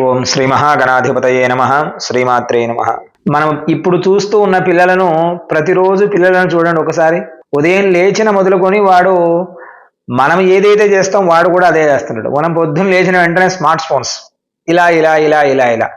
ఓం శ్రీ మహాగణాధిపతయే నమ శ్రీమాత్రే నమ. మనం ఇప్పుడు చూస్తూ ఉన్న పిల్లలను ప్రతిరోజు పిల్లలను చూడండి ఒకసారి. ఉదయం లేచిన మొదలుకొని వాడు మనం ఏదైతే చేస్తాం వాడు కూడా అదే చేస్తున్నాడు మనం పొద్దున్న లేచిన వెంటనే స్మార్ట్ ఫోన్స్. ఇలా ఇలా ఇలా ఇలా ఇలా.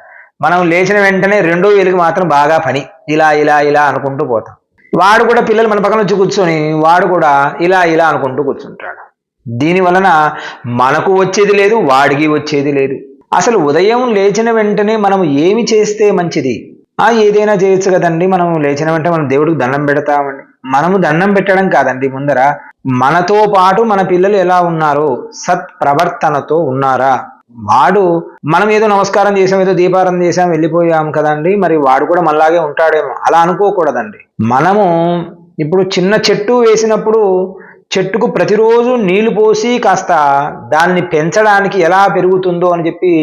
మనం లేచిన వెంటనే రెండో వేలుకి మాత్రం బాగా పని. ఇలా ఇలా ఇలా అనుకుంటూ పోతాం. వాడు కూడా పిల్లలు మన పక్కన వచ్చి కూర్చొని వాడు కూడా ఇలా ఇలా అనుకుంటూ కూర్చుంటాడు. దీని వలన మనకు వచ్చేది లేదు వాడికి వచ్చేది లేదు. అసలు ఉదయం లేచిన వెంటనే మనం ఏమి చేస్తే మంచిది? ఆ ఏదైనా చేయొచ్చు కదండి. మనం లేచిన వెంటనే మనం దేవుడికి దండం పెడతామండి. మనము దండం పెట్టడం కాదండి ముందర. మనతో పాటు మన పిల్లలు ఎలా ఉన్నారు సత్ ప్రవర్తనతో ఉన్నారా? వాడు మనం ఏదో నమస్కారం చేసాం ఏదో దీపారం చేసాం వెళ్ళిపోయాం కదండి. మరి వాడు కూడా మళ్ళాగే ఉంటాడేమో. అలా అనుకోకూడదండి. మనము ఇప్పుడు చిన్న చెట్టు వేసినప్పుడు చెట్టుకు ప్రతిరోజు నీళ్ళు పోసి కాస్త దాన్ని పెంచడానికి ఎలా పెరుగుతుందో అని చెప్పి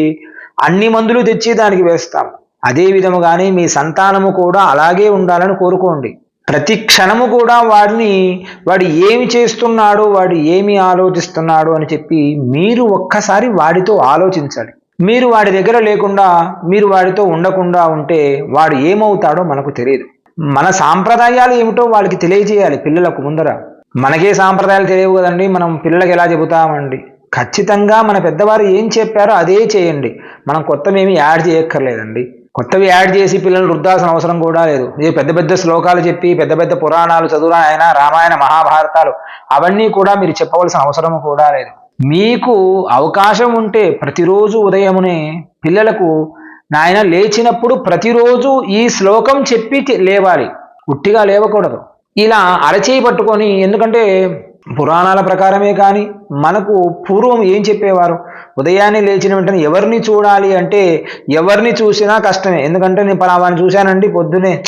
అన్ని మందులు తెచ్చి దానికి వేస్తాం. అదే విధముగానే మీ సంతానము కూడా అలాగే ఉండాలని కోరుకోండి. ప్రతి క్షణము కూడా వాడిని వాడు ఏమి చేస్తున్నాడో వాడు ఏమి ఆలోచిస్తున్నాడో అని చెప్పి మీరు ఒక్కసారి వాడితో ఆలోచించాలి మీరు వాడి దగ్గర లేకుండా మీరు వాడితో ఉండకుండా ఉంటే వాడు ఏమవుతాడో మనకు తెలియదు. మన సాంప్రదాయాలు ఏమిటో వాళ్ళకి తెలియజేయాలి పిల్లలకు ముందర. మనకే సాంప్రదాయాలు తెలియవు కదండి. మనం పిల్లలకి ఎలా చెబుతామండి? ఖచ్చితంగా మన పెద్దవారు ఏం చెప్పారో అదే చేయండి. మనం కొత్తమేమి యాడ్ చేయక్కర్లేదండి. కొత్తవి యాడ్ చేసి పిల్లలు రుద్దాల్సిన అవసరం కూడా లేదు. ఇది పెద్ద పెద్ద శ్లోకాలు చెప్పి పెద్ద పెద్ద పురాణాలు చదువురా అయినా రామాయణ మహాభారతాలు అవన్నీ కూడా మీరు చెప్పవలసిన అవసరం కూడా లేదు. మీకు అవకాశం ఉంటే ప్రతిరోజు ఉదయమునే పిల్లలకు నాయన లేచినప్పుడు ప్రతిరోజు ఈ శ్లోకం చెప్పి లేవాలి. ఉట్టిగా లేవకూడదు. ఇలా అరచేయి పట్టుకొని ఎందుకంటే పురాణాల ప్రకారమే కానీ మనకు పూర్వం ఏం చెప్పేవారు? ఉదయాన్నే లేచిన వెంటనే ఎవరిని చూడాలి అంటే ఎవరిని చూసినా కష్టమే. ఎందుకంటే నేను పలావాన్ని చూశానండి పొద్దునే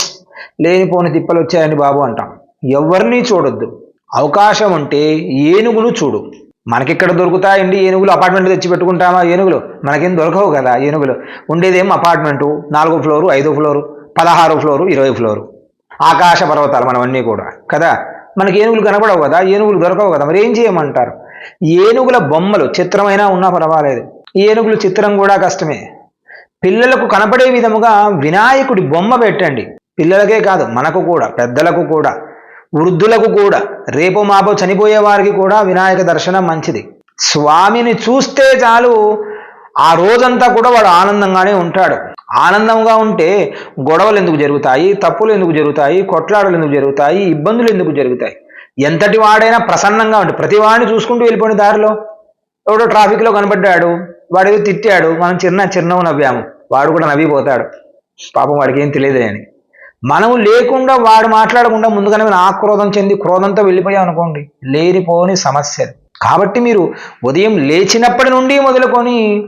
లేనిపోని తిప్పలు వచ్చాయండి బాబు అంటాం. ఎవరిని చూడొద్దు. అవకాశం ఉంటే ఏనుగును చూడు. మనకిక్కడ దొరుకుతాయండి ఏనుగులు? అపార్ట్మెంట్ తెచ్చి పెట్టుకుంటామా ఏనుగులు? మనకేం దొరకవు కదా ఏనుగులు. ఉండేదేం అపార్ట్మెంటు? నాలుగో ఫ్లోరు ఐదో ఫ్లోరు పదహారో ఫ్లోరు ఇరవై ఫ్లోరు. ఆకాశ పర్వతాలు మనవన్నీ కూడా కదా? మనకి ఏనుగులు కనపడవు కదా? ఏనుగులు దొరకవు కదా? మరి ఏం చేయమంటారు? ఏనుగుల బొమ్మలు చిత్రమైనా ఉన్నా పర్వాలేదు. ఏనుగులు చిత్రం కూడా కష్టమే. పిల్లలకు కనపడే విధముగా వినాయకుడి బొమ్మ పెట్టండి. పిల్లలకే కాదు మనకు కూడా పెద్దలకు కూడా వృద్ధులకు కూడా రేపు మాపో చనిపోయే వారికి కూడా వినాయక దర్శనం మంచిది. స్వామిని చూస్తే చాలు ఆ రోజంతా కూడా వాడు ఆనందంగానే ఉంటాడు. ఆనందంగా ఉంటే గొడవలు ఎందుకు జరుగుతాయి? తప్పులు ఎందుకు జరుగుతాయి? కొట్లాడలు ఎందుకు జరుగుతాయి? ఇబ్బందులు ఎందుకు జరుగుతాయి? ఎంతటి వాడైనా ప్రసన్నంగా ఉంటే ప్రతి వాడిని చూసుకుంటూ వెళ్ళిపోయిన దారిలో. ఎవడో ట్రాఫిక్లో కనబడ్డాడు వాడు ఏదో తిట్టాడు మనం చిన్న చిన్నవు నవ్వాము. వాడు కూడా నవ్విపోతాడు. పాపం వాడికి ఏం తెలియదు అని. మనము లేకుండా వాడు మాట్లాడకుండా ముందుగానే మనం ఆక్రోధం చెంది క్రోధంతో వెళ్ళిపోయాం అనుకోండి లేనిపోని సమస్యలు. కాబట్టి మీరు ఉదయం లేచినప్పటి నుండి మొదలుకొని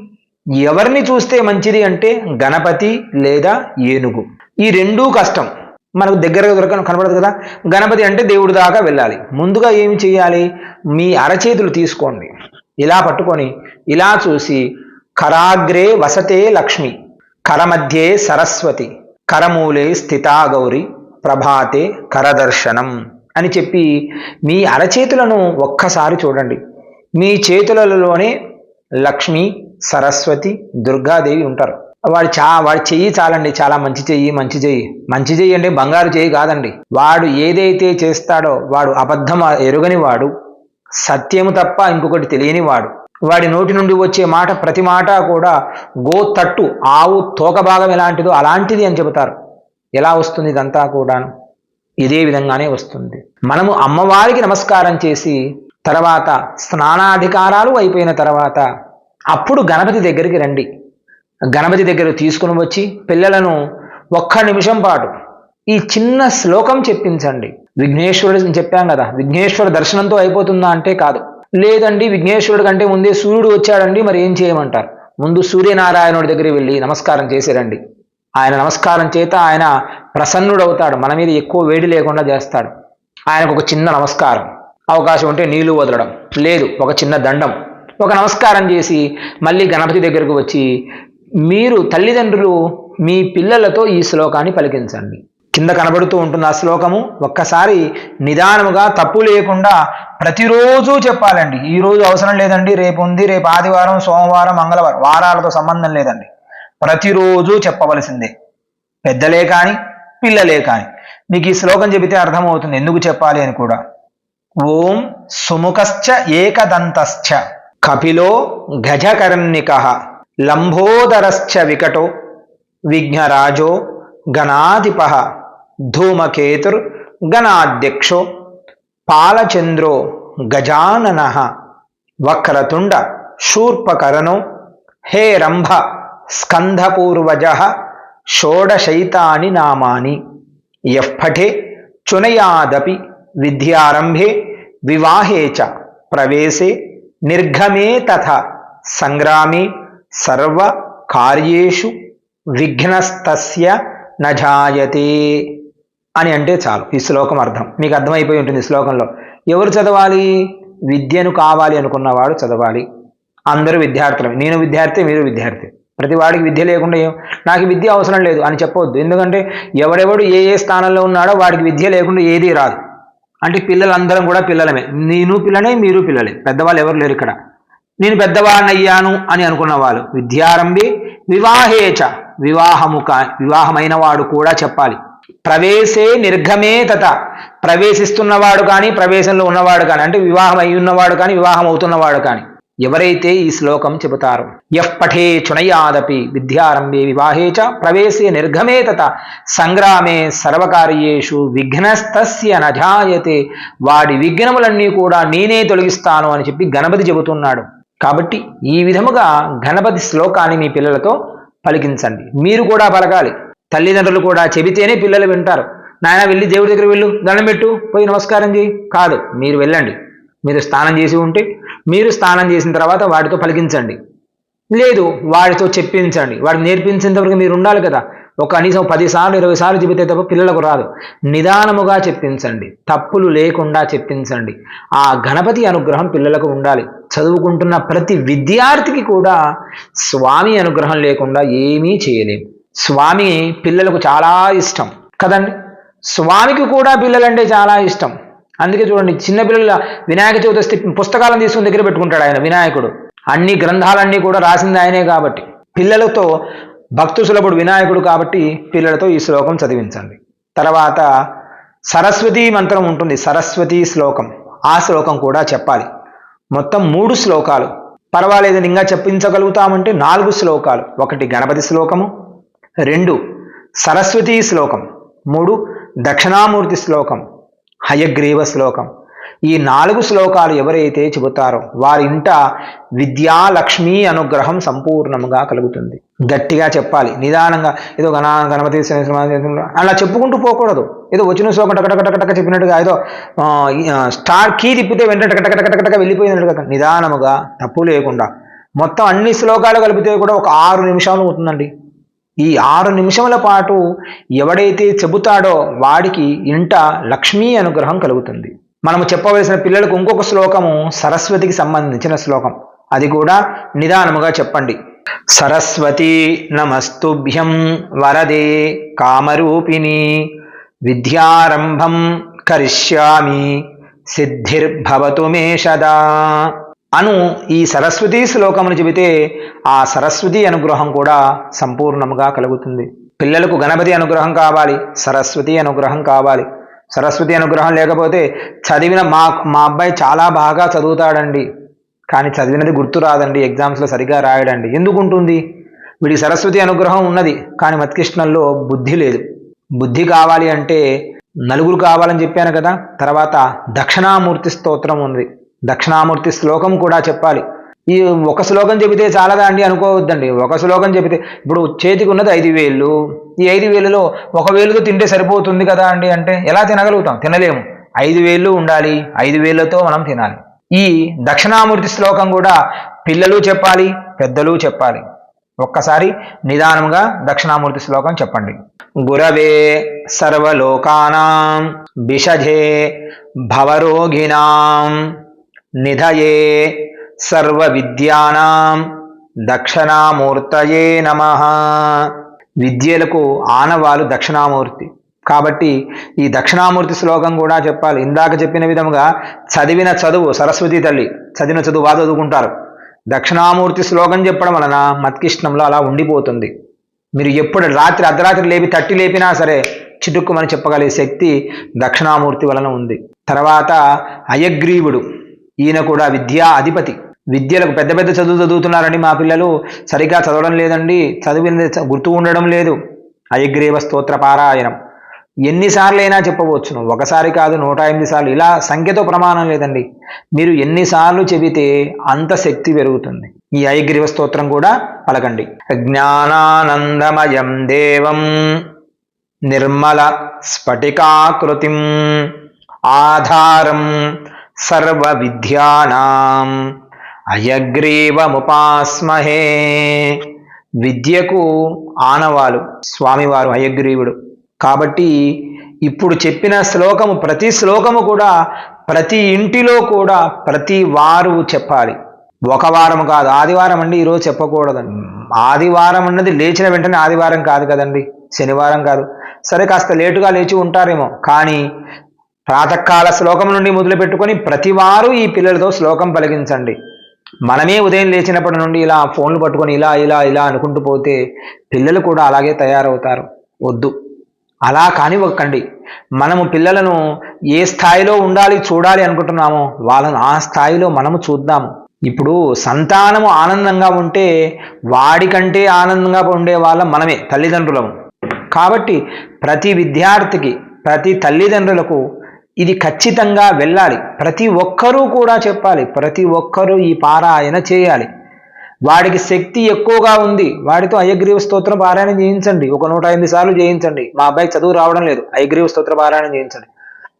ఎవరిని చూస్తే మంచిది అంటే గణపతి లేదా ఏనుగు. ఈ రెండూ కష్టం. మనకు దగ్గరగా దొరక కనపడదు కదా? గణపతి అంటే దేవుడి దాకా వెళ్ళాలి. ముందుగా ఏమి చేయాలి? మీ అరచేతులు తీసుకోండి. ఇలా పట్టుకొని ఇలా చూసి కరాగ్రే వసతే లక్ష్మి కరమధ్యే సరస్వతి కరమూలే స్థితా గౌరి ప్రభాతే కరదర్శనం అని చెప్పి మీ అరచేతులను ఒక్కసారి చూడండి. మీ చేతులలోనే లక్ష్మి సరస్వతి దుర్గాదేవి ఉంటారు. వాడు చా వాడి చెయ్యి చాలండి. చాలా మంచి చెయ్యి మంచి చెయ్యి. మంచి చెయ్యి అంటే బంగారు చెయ్యి కాదండి. వాడు ఏదైతే చేస్తాడో వాడు అబద్ధం ఎరుగని వాడు సత్యము తప్ప ఇంకొకటి తెలియని వాడు. వాడి నోటి నుండి వచ్చే మాట ప్రతి మాట కూడా గో తట్టు ఆవు తోక భాగం ఎలాంటిదో అలాంటిది అని చెబుతారు. ఎలా వస్తుంది ఇదంతా కూడాను? ఇదే విధంగానే వస్తుంది. మనము అమ్మవారికి నమస్కారం చేసి తర్వాత స్నానాధికారాలు అయిపోయిన తర్వాత అప్పుడు గణపతి దగ్గరికి రండి. గణపతి దగ్గర తీసుకుని వచ్చి పిల్లలను ఒక్క నిమిషం పాటు ఈ చిన్న శ్లోకం చెప్పించండి. విఘ్నేశ్వరుడు చెప్పాం కదా విఘ్నేశ్వర దర్శనంతో అయిపోతుందా అంటే కాదు. లేదండి విఘ్నేశ్వరుడు కంటే ముందే సూర్యుడు వచ్చాడండి మరి ఏం చేయమంటారు? ముందు సూర్యనారాయణుడి దగ్గరికి వెళ్ళి నమస్కారం చేసిరండి ఆయన నమస్కారం చేత ఆయన ప్రసన్నుడవుతాడు మన మీద ఎక్కువ వేడి లేకుండా చేస్తాడు. ఆయనకు ఒక చిన్న నమస్కారం. అవకాశం ఉంటే నీళ్ళు వదలడం. లేదు ఒక చిన్న దండం. ఒక నమస్కారం చేసి మళ్ళీ గణపతి దగ్గరకు వచ్చి మీరు తల్లిదండ్రులు మీ పిల్లలతో ఈ శ్లోకాన్ని పలికించండి. కింద కనబడుతూ ఉంటుంది ఆ శ్లోకము. ఒక్కసారి నిదానముగా తప్పు లేకుండా ప్రతిరోజు చెప్పాలండి. ఈ రోజు అవసరం లేదండి. రేపు ఉంది రేపు ఆదివారం సోమవారం మంగళవారం వారాలతో సంబంధం లేదండి. ప్రతిరోజు చెప్పవలసిందే. పెద్దలే కానీ పిల్లలే కానీ. మీకు ఈ శ్లోకం చెబితే అర్థమవుతుంది. ఎందుకు చెప్పాలి అని కూడా. ఓం సుముఖశ్చ ఏకదంతశ్చ కపిలో గజకర్ణిక లంబోదరశ్చ వికటో విఘ్నరాజో గణాధిప ధూమకేతుర్ గణాధ్యక్షో పాలచంద్రో గజానన వక్రతుండ శూర్పకరణో హే రంభ స్కంధపూర్వజ షోడశైతాని నామాని యః పఠే చునయాదపి విద్యారంభే వివాహే చ ప్రవేశే నిర్ఘమే తథ సంగ్రామే సర్వ కార్యేషు విఘ్నస్తస్య నజాయతే అని అంటే చాలు ఈ శ్లోకం అర్థం. మీకు అర్థమైపోయి ఉంటుంది ఈ శ్లోకంలో. ఎవరు చదవాలి? విద్యను కావాలి అనుకున్నవాడు చదవాలి. అందరూ విద్యార్థులు నేను విద్యార్థి మీరు విద్యార్థి. ప్రతి వాడికి విద్య లేకుండా ఏం? నాకు విద్య అవసరం లేదు అని చెప్పవద్దు ఎందుకంటే ఎవడెవడు ఏ ఏ స్థానంలో ఉన్నాడో వాడికి విద్య లేకుండా ఏదీ రాదు. అంటే పిల్లలందరం కూడా పిల్లలమే. నేను పిల్లనే మీరు పిల్లలే. పెద్దవాళ్ళు ఎవరు లేరు ఇక్కడ. నేను పెద్దవాడినయ్యాను అని అనుకున్న వాళ్ళు. విద్యారంభి వివాహేచ వివాహము కా వివాహమైన వాడు కూడా చెప్పాలి. ప్రవేశే నిర్గమే తత. ప్రవేశిస్తున్నవాడు కానీ ప్రవేశంలో ఉన్నవాడు కానీ అంటే వివాహం అయి ఉన్నవాడు కానీ వివాహం అవుతున్నవాడు కానీ. ఎవరైతే ఈ శ్లోకం చెబుతారో యః పఠే చునయాదపి విద్యారంభే వివాహే చ ప్రవేశే నిర్ఘమే తత సంగ్రామే సర్వకార్యేషు విఘ్నస్తస్య నజాయతే వాడి విఘ్నములన్నీ కూడా నేనే తొలగిస్తాను అని చెప్పి గణపతి చెబుతున్నాడు. కాబట్టి ఈ విధముగా గణపతి శ్లోకాన్ని మీ పిల్లలతో పలికించండి. మీరు కూడా పలకాలి. తల్లిదండ్రులు కూడా చెబితేనే పిల్లలు వింటారు. నాయన వెళ్ళి దేవుడి దగ్గర వెళ్ళు దండం పెట్టు పోయి నమస్కారం చేయి. కాదు మీరు వెళ్ళండి. మీరు స్నానం చేసి ఉంటే మీరు స్నానం చేసిన తర్వాత వాడితో పలికించండి. లేదు వాడితో చెప్పించండి. వాడికి నేర్పించేంతవరకు మీరు ఉండాలి కదా. ఒక కనీసం పదిసార్లు ఇరవై సార్లు చెబితే తప్ప పిల్లలకు రాదు. నిదానముగా చెప్పించండి. తప్పులు లేకుండా చెప్పించండి. ఆ గణపతి అనుగ్రహం పిల్లలకు ఉండాలి. చదువుకుంటున్న ప్రతి విద్యార్థికి కూడా స్వామి అనుగ్రహం లేకుండా ఏమీ చేయలేము స్వామి పిల్లలకు చాలా ఇష్టం. కదండి? స్వామికి కూడా పిల్లలంటే చాలా ఇష్టం. అందుకే చూడండి చిన్నపిల్లల వినాయక చవితి వస్తే పుస్తకాలను తీసుకుని దగ్గర పెట్టుకుంటాడు ఆయన వినాయకుడు. అన్ని గ్రంథాలన్నీ కూడా రాసింది ఆయనే కాబట్టి. పిల్లలతో భక్తు సులభుడు వినాయకుడు కాబట్టి పిల్లలతో ఈ శ్లోకం చదివించండి. తర్వాత సరస్వతి మంత్రం ఉంటుంది సరస్వతి శ్లోకం. ఆ శ్లోకం కూడా చెప్పాలి. మొత్తం మూడు శ్లోకాలు. పర్వాలేదు ఇంకా చెప్పించగలుగుతామంటే నాలుగు శ్లోకాలు. ఒకటి గణపతి శ్లోకము రెండు సరస్వతి శ్లోకం మూడు దక్షిణామూర్తి శ్లోకం హయగ్రీవ శ్లోకం. ఈ నాలుగు శ్లోకాలు ఎవరైతే చెబుతారో వారి ఇంట విద్యాలక్ష్మి అనుగ్రహం సంపూర్ణముగా కలుగుతుంది. గట్టిగా చెప్పాలి. నిదానంగా ఏదో గణ గణపతి అలా చెప్పుకుంటూ పోకూడదు. ఏదో వచ్చిన శ్లోకం టకటకటకటక చెప్పినట్టుగా ఏదో స్టార్ కీ తిప్పితే వెంటనే టకటకటకటక వెళ్ళిపోయినట్టుగా నిదానముగా తప్పు లేకుండా. మొత్తం అన్ని శ్లోకాలు కలిపితే కూడా ఒక ఆరు నిమిషాలు అవుతుందండి. ఈ ఆరు నిమిషముల పాటు ఎవడైతే చెబుతాడో వాడికి ఇంట లక్ష్మీ అనుగ్రహం కలుగుతుంది. మనము చెప్పవలసిన పిల్లలకు ఇంకొక శ్లోకము సరస్వతికి సంబంధించిన శ్లోకం. అది కూడా నిదానముగా చెప్పండి. సరస్వతి నమస్తుభ్యం వరదే కామరూపిణి విద్యారంభం కరిష్యామి సిద్ధిర్భవతు మే సదా. అను ఈ సరస్వతీ శ్లోకమును చెబితే ఆ సరస్వతి అనుగ్రహం కూడా సంపూర్ణముగా కలుగుతుంది. పిల్లలకు గణపతి అనుగ్రహం కావాలి సరస్వతి అనుగ్రహం కావాలి. సరస్వతి అనుగ్రహం లేకపోతే చదివిన మా మా అబ్బాయి చాలా బాగా చదువుతాడండి. కానీ చదివినది గుర్తు రాదండి ఎగ్జామ్స్లో సరిగా రాయడండి. ఎందుకుంటుంది? వీడి సరస్వతి అనుగ్రహం ఉన్నది కానీ మత్కృష్ణంలో బుద్ధి లేదు. బుద్ధి కావాలి అంటే నలుగురు కావాలని చెప్పాను కదా తర్వాత దక్షిణామూర్తి స్తోత్రం ఉంది. దక్షిణామూర్తి శ్లోకం కూడా చెప్పాలి. ఈ ఒక శ్లోకం చెబితే చాలదా అండి? అనుకోవద్దండి. ఒక శ్లోకం చెబితే ఇప్పుడు చేతికి ఉన్నది ఐదు వేలు ఈ ఐదు వేలులో ఒక వేలుతో తింటే సరిపోతుంది కదా అండి అంటే ఎలా తినగలుగుతాం? తినలేము. ఐదు వేలు ఉండాలి. ఐదు వేలతో మనం తినాలి. ఈ దక్షిణామూర్తి శ్లోకం కూడా పిల్లలు చెప్పాలి పెద్దలు చెప్పాలి. ఒక్కసారి నిదానంగా దక్షిణామూర్తి శ్లోకం చెప్పండి. గురవే సర్వలోకానాం బిషజే భవరోగిణాం. నిధయే సర్వ విద్యానాం దక్షిణామూర్తయే నమ. విద్యలకు ఆనవాలు దక్షిణామూర్తి. కాబట్టి ఈ దక్షిణామూర్తి శ్లోకం కూడా చెప్పాలి. ఇందాక చెప్పిన విధముగా చదివిన చదువు సరస్వతి తల్లి చదివిన చదువు బాగా చదువుకుంటారు. దక్షిణామూర్తి శ్లోకం చెప్పడం వలన మత్కిష్ణంలో అలా ఉండిపోతుంది. మీరు ఎప్పుడు రాత్రి అర్ధరాత్రి లేపి తట్టి లేపినా సరే చిటుక్కుమని చెప్పగలిగే శక్తి దక్షిణామూర్తి వలన ఉంది. తర్వాత అయగ్రీవుడు. ఈయన కూడా విద్యా అధిపతి. విద్యలకు పెద్ద పెద్ద చదువు చదువుతున్నారండి మా పిల్లలు సరిగ్గా చదవడం లేదండి చదివిన గుర్తు ఉండడం లేదు. అయగ్రీవ స్తోత్ర పారాయణం. ఎన్నిసార్లు అయినా చెప్పవచ్చును. ఒకసారి కాదు నూట ఎనిమిది సార్లు. ఇలా సంఖ్యతో ప్రమాణం లేదండి. మీరు ఎన్నిసార్లు చెబితే అంత శక్తి పెరుగుతుంది. ఈ ఐగ్రీవ స్తోత్రం కూడా పలకండి. జ్ఞానానందమయం దేవం నిర్మల స్ఫటికాకృతిం ఆధారం సర్వ విద్యానాం అయగ్రీవముపాస్మహే. విద్యకు ఆనవాలు స్వామివారు అయగ్రీవుడు. కాబట్టి ఇప్పుడు చెప్పిన శ్లోకము ప్రతి శ్లోకము కూడా ప్రతి ఇంటిలో కూడా ప్రతి వారు చెప్పాలి. ఒక వారం కాదు ఆదివారం అండి ఈరోజు చెప్పకూడదు ఆదివారం అన్నది లేచిన వెంటనే ఆదివారం కాదు కదండి శనివారం కాదు. సరే కాస్త లేటుగా లేచి ఉంటారేమో. కానీ ప్రాతకాల శ్లోకం నుండి మొదలు పెట్టుకొని ప్రతి వారు ఈ పిల్లలతో శ్లోకం పలికించండి. మనమే ఉదయం లేచినప్పటి నుండి ఇలా ఫోన్లు పట్టుకొని ఇలా ఇలా ఇలా అనుకుంటూ పోతే పిల్లలు కూడా అలాగే తయారవుతారు. వద్దు. అలా కానివ్వకండి. మనము పిల్లలను ఏ స్థాయిలో ఉండాలి చూడాలి అనుకుంటున్నామో వాళ్ళను ఆ స్థాయిలో మనము చూద్దాము. ఇప్పుడు సంతానము ఆనందంగా ఉంటే వాడికంటే ఆనందంగా ఉండే వాళ్ళం మనమే తల్లిదండ్రులము. కాబట్టి ప్రతి విద్యార్థికి ప్రతి తల్లిదండ్రులకు ఇది ఖచ్చితంగా వెళ్ళాలి. ప్రతి ఒక్కరూ కూడా చెప్పాలి. ప్రతి ఒక్కరూ ఈ పారాయణ చేయాలి. వాడికి శక్తి ఎక్కువగా ఉంది. వాడితో అయ్యగ్రీవ స్తోత్ర పారాయణ చేయించండి. ఒక నూట ఎనిమిది సార్లు చేయించండి. మా అబ్బాయి చదువు రావడం లేదు. అయ్యగ్రీవ స్తోత్ర పారాయణ చేయించండి.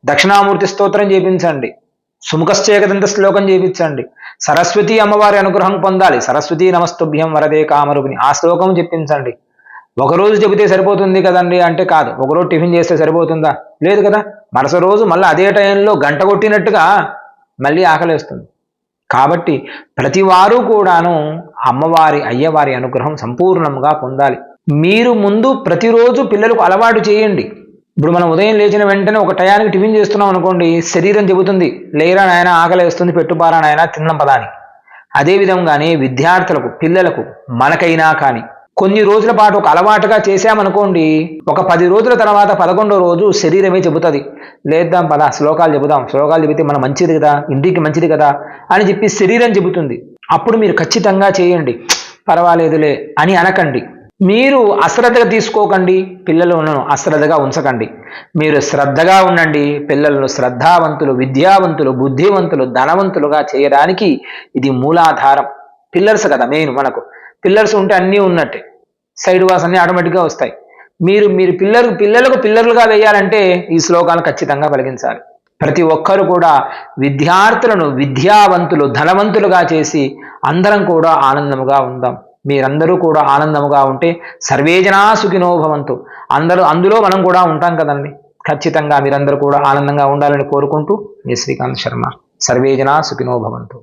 దక్షిణామూర్తి స్తోత్రం చేయించండి. సుముఖశ్చేకదంత శ్లోకం చేయించండి. సరస్వతి అమ్మవారి అనుగ్రహం పొందాలి. సరస్వతి నమస్తుభ్యం వరదే కామరూపిణి. ఆ శ్లోకం చెప్పించండి. ఒకరోజు చెబితే సరిపోతుంది కదండి? అంటే కాదు. ఒకరోజు టిఫిన్ చేస్తే సరిపోతుందా? లేదు కదా? మరుసటి రోజు మళ్ళీ అదే టైంలో గంట కొట్టినట్టుగా మళ్ళీ ఆకలేస్తుంది. కాబట్టి ప్రతి వారు కూడాను అమ్మవారి అయ్యవారి అనుగ్రహం సంపూర్ణంగా పొందాలి. మీరు ముందు ప్రతిరోజు పిల్లలకు అలవాటు చేయండి. ఇప్పుడు మనం ఉదయం లేచిన వెంటనే ఒక టయానికి టిఫిన్ చేస్తున్నాం అనుకోండి శరీరం చెబుతుంది లేరా నాయన ఆకలేస్తుంది పెట్టుబారా నాయన తిన్నం పదాని అదే విధంగానే విద్యార్థులకు పిల్లలకు మనకైనా కానీ కొన్ని రోజుల పాటు ఒక అలవాటుగా చేశామనుకోండి ఒక పది రోజుల తర్వాత పదకొండో రోజు శరీరమే చెబుతుంది. లేద్దాం పద శ్లోకాలు చెబుదాం శ్లోకాలు చెబితే మన మంచిది కదా ఇంటికి మంచిది కదా అని చెప్పి శరీరం చెబుతుంది. అప్పుడు మీరు ఖచ్చితంగా చేయండి. పర్వాలేదులే అని అనకండి. మీరు అశ్రద్ధగా తీసుకోకండి పిల్లలను అశ్రద్ధగా ఉంచకండి. మీరు శ్రద్ధగా ఉండండి పిల్లలను శ్రద్ధావంతులు విద్యావంతులు బుద్ధివంతులు ధనవంతులుగా చేయడానికి ఇది మూలాధారం. పిల్లర్స్ కదా మెయిన్ మనకు. పిల్లర్స్ ఉంటే అన్నీ ఉన్నట్టే. సైడ్ వాస్ అన్నీ ఆటోమేటిక్గా వస్తాయి. మీరు మీరు పిల్లలు పిల్లలకు పిల్లలుగా వేయాలంటే ఈ శ్లోకాలు ఖచ్చితంగా పలికించాలి ప్రతి ఒక్కరు కూడా విద్యార్థులను విద్యావంతులు ధనవంతులుగా చేసి అందరం కూడా ఆనందముగా ఉందాం. మీరందరూ కూడా ఆనందముగా ఉంటే సర్వేజనా సుఖినోభవంతు అందరూ అందులో మనం కూడా ఉంటాం కదండి. ఖచ్చితంగా మీరందరూ కూడా ఆనందంగా ఉండాలని కోరుకుంటూ మీ శ్రీకాంత్ శర్మ. సర్వేజనా సుఖినోభవంతు